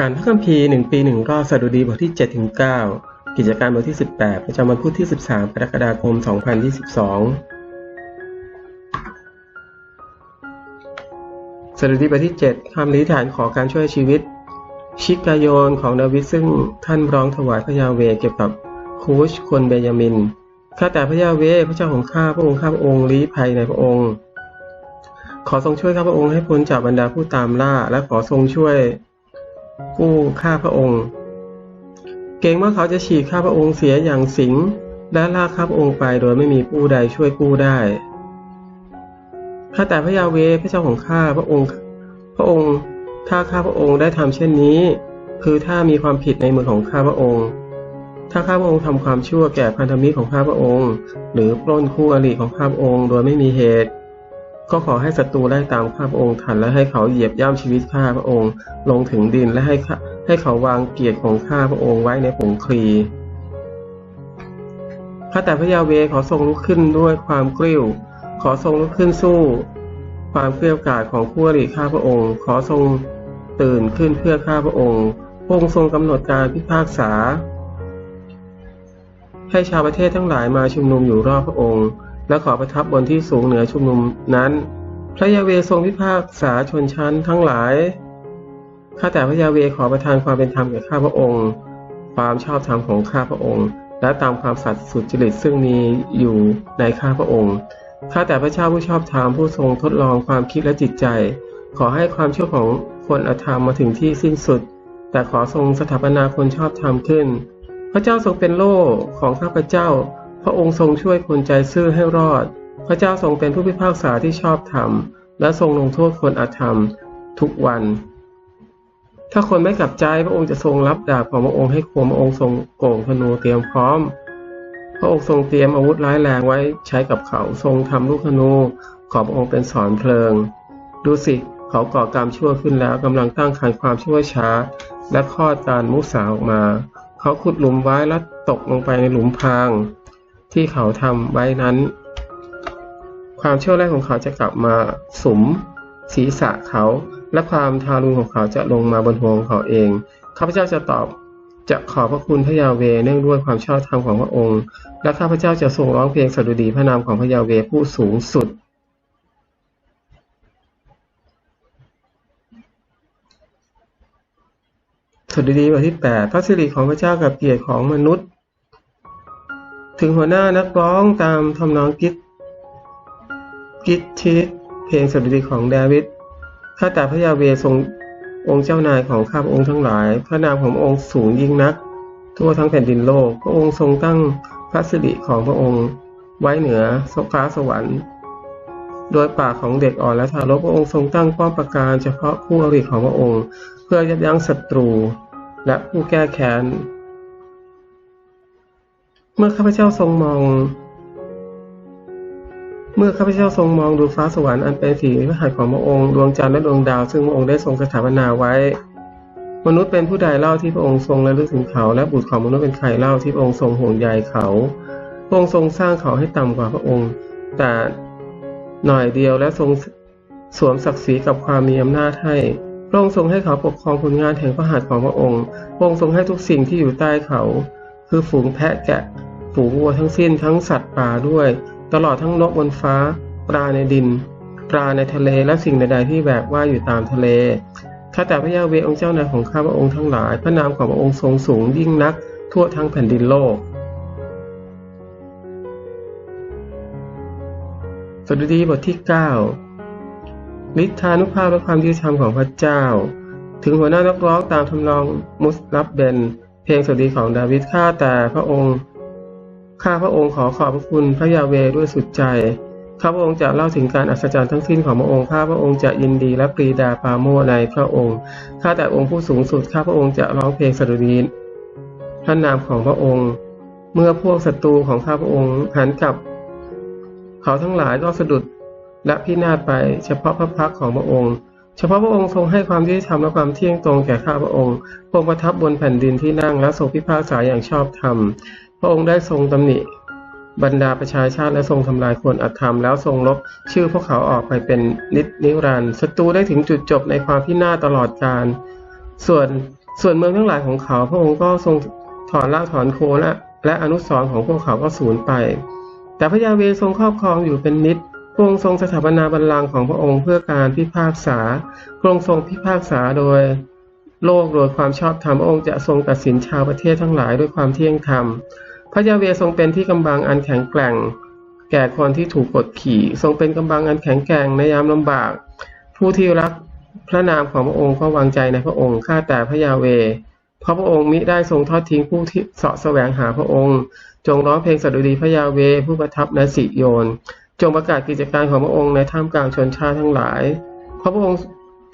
อ่านพระคัมภีร์หนึ่งปีหนึ่งรอบสดุดีบทที่7ถึง9กิจการบทที่ 18 ประจำวันพุธที่ 13กรกฎาคม 2022 สดุดีบทที่ 7คำนิฐานขอการช่วยชีวิต ชิกาโยนของดาวิดซึ่งท่านร้องถวายพระยาเวเกี่ยวกับคูชคนเบยามินข้าแต่พระยาเวพระเจ้าของข้าพระองค์ข้าพระองค์ลี้ภัยในพระองค์ ขอทรงช่วยข้าพระองค์ให้พ้นจากบรรดาผู้ตามล่า และขอทรงช่วย กู้ข้าพระองค์ เกรงว่าเขาจะฉีกข้าพระองค์เสียอย่างสิงและลากข้าพระองค์ไปโดยไม่มีผู้ใดช่วยกู้ได้ข้าแต่พระยาเวพระเจ้าของข้าพระองค์ พระองค์ถ้าข้าพระองค์ได้ทำเช่นนี้ คือถ้ามีความผิดในมือของข้าพระองค์ ถ้าข้าพระองค์ทำความชั่วแก่พันธมิตรของข้าพระองค์ หรือปล้นคู่อริของข้าพระองค์โดยไม่มีเหตุ ก็ขอให้ศัตรูไล่ตามข้าพระองค์ทันและให้เขาเหยียบย่ำชีวิตข้าพระองค์ ลงถึงดินและให้ให้เขาวางเกียรติของข้าพระองค์ไว้ในผงคลีข้าแต่พระยาเวขอทรงลุกขึ้นด้วยความกริ้ว ขอทรงลุกขึ้นสู้ ความเกลียวกาดของผู้อริข้าพระองค์ ขอทรงตื่นขึ้นเพื่อข้าพระองค์พระองค์ทรงกำหนดการพิพากษา ให้ชาวประเทศทั้งหลายมาชุมนุมอยู่รอบพระองค์ และขอประทับบนที่สูงเหนือชุมนุมนั้น พระยาเวทรงพิพากษาชนชั้นทั้งหลาย ข้าแต่พระยาเวขอประทานความเป็นธรรมแก่ข้าพระองค์ ความชอบธรรมของข้าพระองค์ และตามความสัตย์สุจริตซึ่งมีอยู่ในข้าพระองค์ ข้าแต่พระเจ้าผู้ชอบธรรมผู้ทรงทดลองความคิดและจิตใจ ขอให้ความชั่วของคนอธรรมมาถึงที่สิ้นสุด แต่ขอทรงสถาปนาคนชอบธรรมขึ้น พระเจ้าทรงเป็นโล่ของข้าพเจ้า พระองค์ทรงช่วยคนใจซื่อให้รอด พระเจ้าทรงเป็นผู้พิพากษาที่ชอบธรรม และทรงลงโทษคนอาธรรมทุกวัน ถ้าคนไม่กลับใจพระองค์จะทรงรับดาบของพระองค์ให้คมพระองค์ทรงโก่งธนูเตรียมพร้อม พระองค์ทรงเตรียมอาวุธร้ายแรงไว้ใช้กับเขาทรงทำลูกธนูขอพระองค์เป็นสอนเพลิง ดูสิเขาก่อกรรมชั่วขึ้นแล้วกำลังตั้งขันความชั่วช้า และคลอดการมุสาออกมา เขาขุดหลุมไว้และตกลงไปในหลุมพราง ที่เขาทำไว้นั้น ความเชั่วแรกของเขาจะกลับมาสมศีรษะเขา และความทารุณของเขาจะลงมาบนหัวของเขาเองข้าพเจ้าจะตอบจะขอบพระคุณพระยาเวเนื่องด้วยความชอบธรรมของพระองค์ และข้าพเจ้าจะทรงร้องเพลงสดุดีพระนามของพระยาเวผู้สูงสุด สดุดีบทที่ 8 พระสิริของพระเจ้ากับเกียรติของมนุษย์ ถึงหัวหน้านักร้องตามทำนองกิตกิตทิเพลงสดุดีของดาวิดข้าแต่พระยาเวทรงองค์เจ้านายของข้าพระองค์ทั้งหลาย พระนามขององค์สูงยิ่งนัก ทั่วทั้งแผ่นดินโลก พระองค์ทรงตั้งพระสิริของพระองค์ ไว้เหนือสฟ้าสวรรค์ โดยปากของเด็กอ่อนและทารกพระองค์ทรงตั้งป้อมปราการเฉพาะคู่อริของพระองค์ เพื่อยับยั้งศัตรู และผู้แก้แค้น เมื่อข้าพเจ้าทรงมอง เมื่อข้าพเจ้าทรงมองดูฟ้าสวรรค์อันเป็นสีพระหัตถ์ของพระองค์ดวงจันทร์และดวงดาว ซึ่งพระองค์ได้ทรงสถาปนาไว้ มนุษย์เป็นผู้ใดเล่าที่พระองค์ทรงระลึกถึงเขา และบุตรของมนุษย์เป็นใครเล่าที่พระองค์ทรงห่วงใยเขาพระองค์ทรงสร้างเขาให้ต่ำกว่าพระองค์ แต่หน่อยเดียวและทรงสวมศักดิ์ศรีกับความมีอำนาจให้พระองค์ทรงให้เขาปกครองผลงานแห่งพระหัตถ์ของพระองค์ พระองค์ทรงให้ทุกสิ่งที่อยู่ใต้เขา คือฝูงแพะแกะ ฝูงวัวทั้งสิ้นทั้งสัตว์ป่าด้วย ตลอดทั้งนกบนฟ้า ปลาในดิน ปลาในทะเลและสิ่งใดๆที่แบกว่าอยู่ตามทะเลข้าแต่พระยาเวองค์เจ้านายของข้าพระองค์ทั้งหลาย พระนามของพระองค์ทรงสูงยิ่งนัก ทั่วทั้งแผ่นดินโลกสดุดีบทที่ 9 ฤทธานุภาพและความยุติธรรมของพระเจ้า ถึงหัวหน้านักร้องตามทำนองมุสลับเบน เพลงสดุดีของดาวิดข้าแต่พระองค์ ข้าพระองค์ขอขอบพระคุณพระยาเวด้วยสุดใจ ข้าพระองค์จะเล่าถึงการอัศจรรย์ทั้งสิ้นของพระองค์ ข้าพระองค์จะยินดีและปรีดาปาโมในพระองค์ ข้าแต่องค์ผู้สูงสุด ข้าพระองค์จะร้องเพลงสดุดีพระนามของพระองค์ เมื่อพวกศัตรูของข้าพระองค์หันกลับ เขาทั้งหลายก็สะดุดและพินาศไปเฉพาะพระพักของพระองค์ เฉพาะพระองค์ทรงให้ความยุติธรรมและความเที่ยงตรงแก่ข้าพระองค์พรงประทับบนแผ่นดินที่นั่งและทรงพิพากษาอย่างชอบธรรม พระองค์ได้ทรงตำหนิ บรรดาประชาชาติและทรงทำลายคนอธรรมแล้วทรงลบชื่อพวกเขาออกไปเป็นนิจนิรันดร์ศัตรูได้ถึงจุดจบในความพินาศตลอดกาลส่วนส่วนเมืองทั้งหลายของเขา พระองค์ก็ทรงถอนรากถอนโคและและอนุสรของพวกเขาก็สูญไป แต่พระยาเวทรงครอบครองอยู่เป็นนิดพระองค์ทรงสถาปนาบัลลังก์ของพระองค์เพื่อการพิพากษาพระองค์ทรงพิพากษาโดย โลกโดยความชอบธรรมพระองค์จะทรงตัดสินชาวประเทศทั้งหลายด้วยความเที่ยงธรรม พระยาเวทรงเป็นที่กำบังอันแข็งแกร่ง แก่คนที่ถูกกดขี่ ทรงเป็นกำบังอันแข็งแกร่งในยามลำบาก ผู้ที่รักพระนามของพระองค์ก็วางใจในพระองค์ข้าแต่พระยาเว เพราะพระองค์มิได้ทรงทอดทิ้งผู้ที่เสาะแสวงหาพระองค์ จงร้องเพลงสดุดีพระยาเวผู้ประทับณสิโยน จงประกาศกิจการของพระองค์ในท่ามกลางชนชาติทั้งหลาย เพราะพระองค์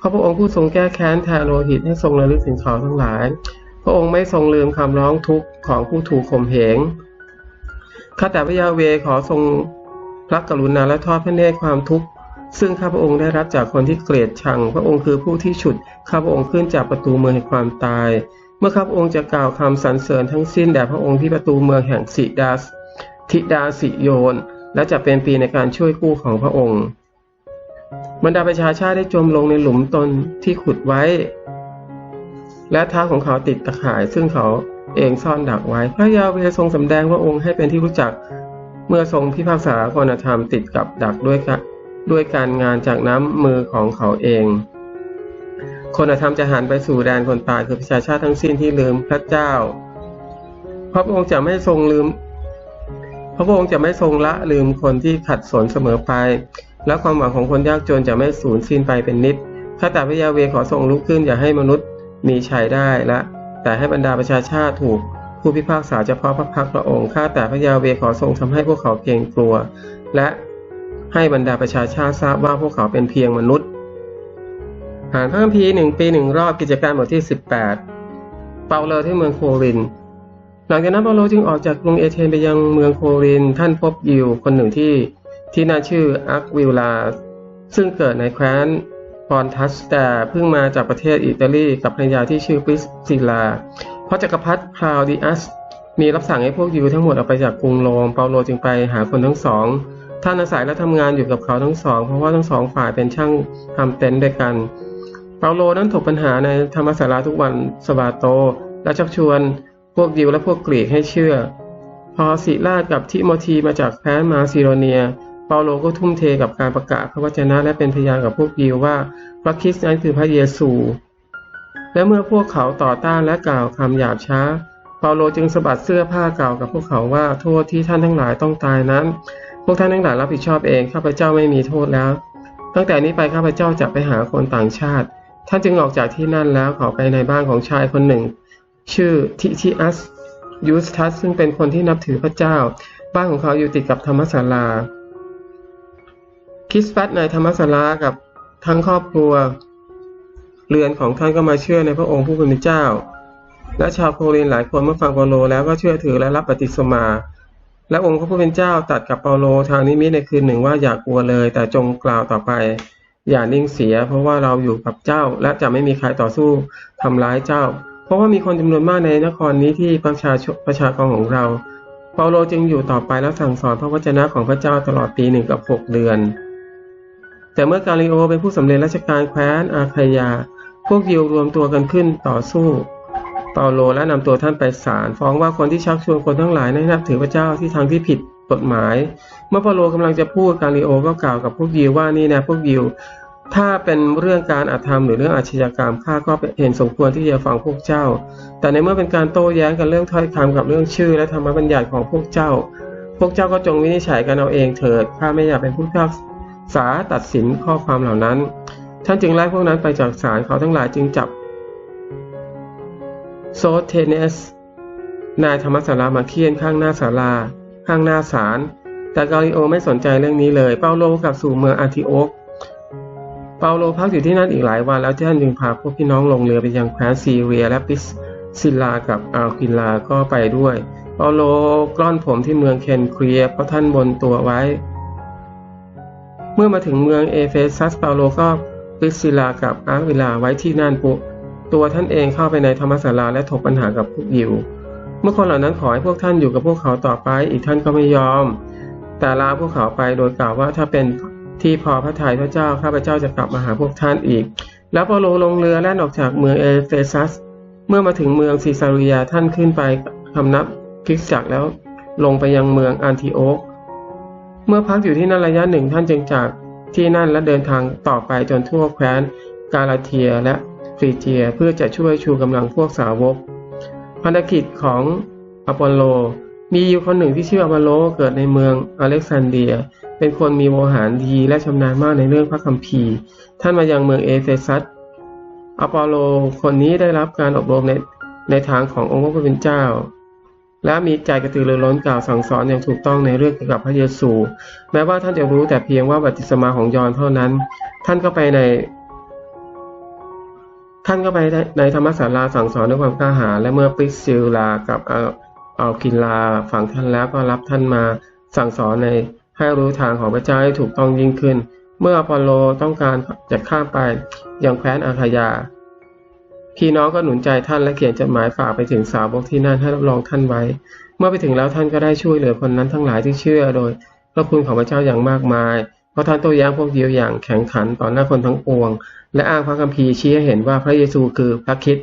ราะพระองค์ผู้ทรงแก้แค้นแทนโลหิตให้ทรงระลึกถึงเขาทั้งหลาย พระองค์ไม่ทรงลืมคำร้องทุกข์ของผู้ถูกข่มเหง ข้าแต่พระยาเวขอทรงพระกรุณาและทอดพระเนตรความทุกข์ ซึ่งข้าพระองค์ได้รับจากคนที่เกลียดชัง พระองค์คือผู้ที่ฉุดข้าพระองค์ขึ้นจากประตูเมืองแห่งความตาย เมื่อข้าพระองค์จะกล่าวคำสรรเสริญทั้งสิ้นแด่พระองค์ที่ประตูเมืองแห่งสิดาสทิดาสิโยน และจะเป็นปีในการช่วยกู้ของพระองค์ บรรดาประชาชาติได้จมลงในหลุมตนที่ขุดไว้ และเท้าของเขาติดตะข่าย ซึ่งเขาเองซ่อนดักไว้ พระยาเวทรงสำแดงพระองค์ให้เป็นที่รู้จัก เมื่อทรงพิพากษากรธรรมติดกับดักด้วยกะด้วยการงานจากน้ำมือของเขาเอง คนธรรมจะหันไปสู่แดนคนตายคือประชาชาติทั้งสิ้นที่ลืมพระเจ้า พระองค์จะไม่ทรงลืม พระองค์จะไม่ทรงละลืมคนที่ขัดสนเสมอไป และความหวังของคนยากจนจะไม่สูญสิ้นไปเป็นนิดข้าแต่พระยาเวขอทรงลุกขึ้นอย่าให้มนุษย์มีชัยได้และ แต่ให้บรรดาประชาชาติถูก ผู้พิพากษาเฉพาะพระพักพระองค์ข้าแต่พระยาเวขอทรงทำให้พวกเขาเกรงกลัว และให้บรรดาประชาชาติทราบว่าพวกเขาเป็นเพียงมนุษย์อ่านพระคัมภีร์หนึ่งปีหนึ่งรอบกิจการบทที่ 18 เปาโลที่เมืองโคริน หลังจากนั้นเปาโลจึงออกจากกรุงเอเธนไปยังเมืองโคริน ท่านพบยิวคนหนึ่งที่ ที่น่าชื่ออักวิลลา ซึ่งเกิดในแคว้นปอนทัสแต่เพิ่งมาจากประเทศอิตาลีกับภรรยาที่ชื่อปริสซิลา เพราะจักรพรรดิคลาวดิอัส มีรับสั่งให้พวกยิวทั้งหมดออกไปจากกรุงโรมเปาโลจึงไปหาคนทั้งสองท่านอาศัยและทำงานอยู่กับเขาทั้งสอง เพราะว่าทั้งสองฝ่ายเป็นช่างทำเต็นท์ด้วยกัน เปาโลนั้นถกปัญหาในธรรมศาลาทุกวันสบาโต และชักชวนพวกยิวและพวกกรีกให้เชื่อ พอสิลาดกับทิโมธีมาจากแคว้นมาซิโดเนีย เปาโลก็ทุ่มเทกับการประกาศพระวจนะและเป็นพยานกับพวกยิวว่าพระคริสต์นั้นคือพระเยซู และเมื่อพวกเขาต่อต้านและกล่าวคำหยาบช้า เปาโลจึงสะบัดเสื้อผ้ากล่าวกับพวกเขาว่าโทษที่ท่านทั้งหลายต้องตายนั้น พวกท่านทั้งหลายรับผิดชอบเองข้าพเจ้าไม่มีโทษแล้ว ตั้งแต่นี้ไปข้าพเจ้าจะไปหาคนต่างชาติ ท่านจึงออกจากที่นั่นแล้วเขาไปในบ้านของชายคนหนึ่ง ชื่อทิทิอัสยูสทัสซึ่งเป็นคนที่นับถือพระเจ้า บ้านของเขาอยู่ติดกับธรรมศาลา คริสปัสในธรรมศาลากับทั้งครอบครัว เรือนของท่านก็มาเชื่อในพระองค์ผู้เป็นเจ้า และชาวโครินหลายคนเมื่อฟังเปาโลแล้วก็เชื่อถือและรับปฏิสมา และองค์พระผู้เป็นเจ้าตัดกับเปาโลทางนิมิตในคืนหนึ่งว่าอย่ากกลัวเลย แต่จงกล่าวต่อไป อย่านิ่งเสีย เพราะว่าเราอยู่กับเจ้า และจะไม่มีใครต่อสู้ทำร้ายเจ้า เพราะว่ามีคนจำนวนมากในนครนี้ที่ประชาชประชากรของเราเปาโลจึงอยู่ต่อไปและสั่งสอนพระวจนะของพระเจ้าตลอดปีหนึ่งกับหกเดือน แต่เมื่อกาลิโอเป็นผู้สำเร็จราชการแคว้นอาคายา พวกยิวรวมตัวกันขึ้นต่อสู้เปาโลและนำตัวท่านไปศาลฟ้องว่าคนที่ชักชวนคนทั้งหลายให้นับถือพระเจ้าที่ทางที่ผิดกฎหมาย เมื่อเปาโลกำลังจะพูดกาลิโอก็กล่าวกับพวกยิวว่านี่นะพวกยิวถ้าเป็นเรื่องการอาธรรมหรือเรื่องอาชญากรรมข้าก็เห็นสมควรที่จะฟังพวกเจ้า แต่ในเมื่อเป็นการโต้แย้งกันเรื่องถ้อยคำกับเรื่องชื่อ และธรรมบัญญัติของพวกเจ้า พวกเจ้าก็จงวินิจฉัยกันเอาเองเถิดข้าไม่อยากเป็นผู้พิพากษา ตัดสินข้อความเหล่านั้น ท่านจึงไล่พวกนั้นไปจากศาลเขาทั้งหลายจึงจับโซเทเนส นายธรรมศาลามาเคียนข้างหน้าศาลา ข้างหน้าศาล แต่กาลิโอไม่สนใจเรื่องนี้เลย เปาโลกลับสู่เมืองอาทิโอกเปาโลพักอยู่ที่นั่นอีกหลายวันแล้วท่านจึงพาพวกพี่น้องลงเรือไปยังแคว้นซีเรียและปิสซิลากับอัลคิลาก็ไปด้วย เปาโลกล้อนผมที่เมืองเคนเครียเพราะท่านบนตัวไว้ เมื่อมาถึงเมืองเอเฟซัสเปาโลก็ปิสซิลากับอาร์วิลาไว้ที่นั่นปุตัวท่านเองเข้าไปในธรรมศาลาและถกปัญหากับพวกยิว เมื่อคนเหล่านั้นขอให้พวกท่านอยู่กับพวกเขาต่อไป อีกท่านก็ไม่ยอม แต่ลาพวกเขาไปโดยกล่าวว่าถ้าเป็นที่พอพระทัยพระเจ้าข้าพเจ้าจะกลับมาหาพวกท่านอีก แล้วเปาโลลงเรือแล่นออกจากเมืองเอเฟซัส เมื่อมาถึงเมืองซีซาริยาท่านขึ้นไปคำนับคริสจักรแล้วลงไปยังเมืองอันทิโอก เมื่อพักอยู่ที่นั่นระยะหนึ่งท่านจึงจากที่นั่นและเดินทางต่อไปจนทั่วแคว้นกาลาเทียและฟรีเจียเพื่อจะช่วยชูกำลังพวกสาวก พันธกิจของอพอลโล มีอยู่คนหนึ่งที่ชื่ออพอลโลเกิดในเมืองอเล็กซานเดีย เป็นคนมีโวหารดีและชำนาญมากในเรื่องพระคัมภีร์ ท่านมายังเมืองเอเฟซัสอพอลโลคนนี้ได้รับการอบรมในในทางขององค์พระผู้เป็นเจ้า และมีใจกระตือรือร้นกล่าวสั่งสอนอย่างถูกต้องในเรื่องเกี่ยวกับพระเยซู แม้ว่าท่านจะรู้แต่เพียงว่าบัพติศมาของยอห์นเท่านั้น ท่านก็ไปใน ท่านก็ไปในธรรมศาลาสั่งสอนด้วยความกล้าหาญและเมื่อปิสซิลลากับอัลอัลกิลลาฝังท่านแล้วก็รับท่านมาสั่งสอนในให้รู้ทางของพระเจ้าให้ถูกต้องยิ่งขึ้น เมื่ออพอลโลต้องการจะข้ามไปยังแคว้นอาคายา พี่น้องก็หนุนใจท่านและเขียนจดหมายฝากไปถึงสาวกที่นั่นให้รับรองท่านไว้ เมื่อไปถึงแล้วท่านก็ได้ช่วยเหลือคนนั้นทั้งหลายที่เชื่อโดยพระคุณของพระเจ้าอย่างมากมาย เพราะท่านโต้แย้งพวกเดียวอย่างแข็งขันต่อหน้าคนทั้งปวง และอ้างพระคัมภีร์ชี้ให้เห็นว่าพระเยซูคือพระคิดต